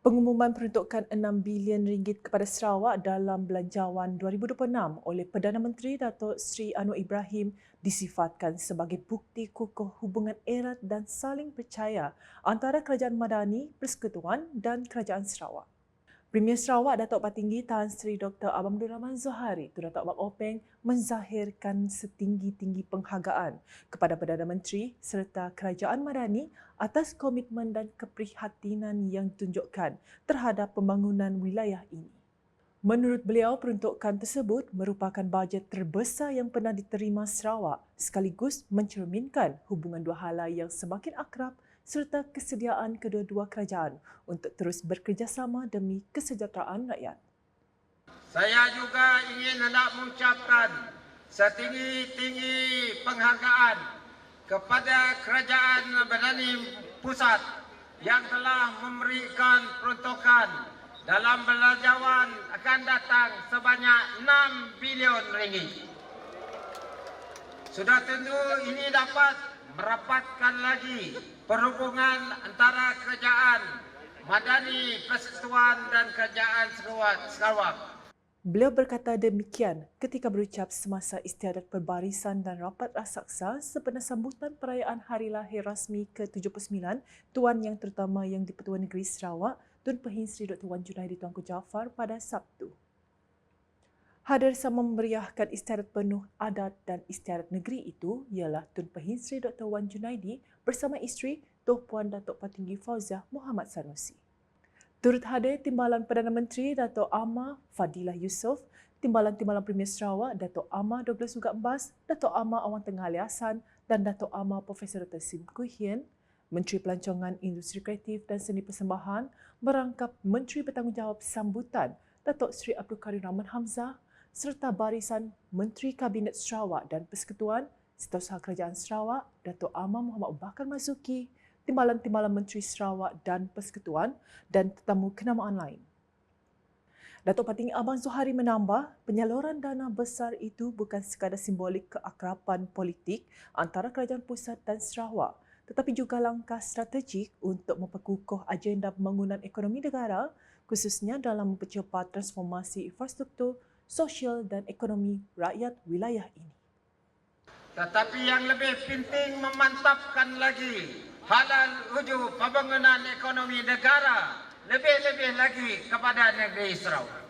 Pengumuman peruntukan 6 bilion ringgit kepada Sarawak dalam Belanjawan 2026 oleh Perdana Menteri Datuk Seri Anwar Ibrahim disifatkan sebagai bukti kukuh hubungan erat dan saling percaya antara Kerajaan Madani, Persekutuan dan Kerajaan Sarawak. Premier Sarawak Datuk Patinggi Tan Sri Dr. Abdul Rahman Zohari tu Datuk Abang Openg menzahirkan setinggi-tinggi penghargaan kepada Perdana Menteri serta Kerajaan Madani atas komitmen dan keprihatinan yang ditunjukkan terhadap pembangunan wilayah ini. Menurut beliau, peruntukan tersebut merupakan bajet terbesar yang pernah diterima Sarawak sekaligus mencerminkan hubungan dua halai yang semakin akrab serta kesediaan kedua-dua kerajaan untuk terus bekerjasama demi kesejahteraan rakyat. Saya juga ingin hendak mengucapkan setinggi-tinggi penghargaan kepada Kerajaan Madani Pusat yang telah memberikan peruntukan dalam belanjawan akan datang sebanyak 6 bilion ringgit. Sudah tentu ini dapat merapatkan lagi perhubungan antara kerajaan Madani Persekutuan dan kerajaan Sarawak. Beliau berkata demikian ketika berucap semasa istiadat perbarisan dan rapat raksasa sempena sambutan perayaan Hari Lahir Rasmi ke-79 Tuan Yang Terutama Yang di-Pertuan Negeri Sarawak Tun Pehin Sri Dr. Wan Junaidi Tuanku Jaafar pada Sabtu hadir sama memeriahkan istiadat penuh adat dan istiadat negeri itu ialah Tun Pehin Sri Dr. Wan Junaidi bersama isteri Tuh Puan Datuk Patinggi Fauziah Muhammad Sanusi. Turut hadir Timbalan Perdana Menteri Datuk Amma Fadilah Yusof, Timbalan-Timbalan Premier Sarawak Datuk Amma Douglas Ugat Mbas, Datuk Amma Awang Tengah Ali Hassan dan Datuk Amma Profesor Dr. Sim Kui Hien, Menteri Pelancongan Industri Kreatif dan Seni Persembahan merangkap Menteri Bertanggungjawab Sambutan Datuk Seri Abdul Karim Rahman Hamzah, serta barisan Menteri Kabinet Sarawak dan Persekutuan Setiausaha Kerajaan Sarawak Datuk Amar Muhammad Bakar Mazuki, Timbalan-Timbalan Menteri Sarawak dan Persekutuan dan tetamu kenamaan lain. Datuk Patinggi Abang Zuhari menambah, penyaluran dana besar itu bukan sekadar simbolik keakraban politik antara Kerajaan Pusat dan Sarawak, tetapi juga langkah strategik untuk memperkukuh agenda pembangunan ekonomi negara khususnya dalam mempercepat transformasi infrastruktur sosial dan ekonomi rakyat wilayah ini. Tetapi yang lebih penting memantapkan lagi halal wujud pembangunan ekonomi negara lebih-lebih lagi kepada negeri Sarawak.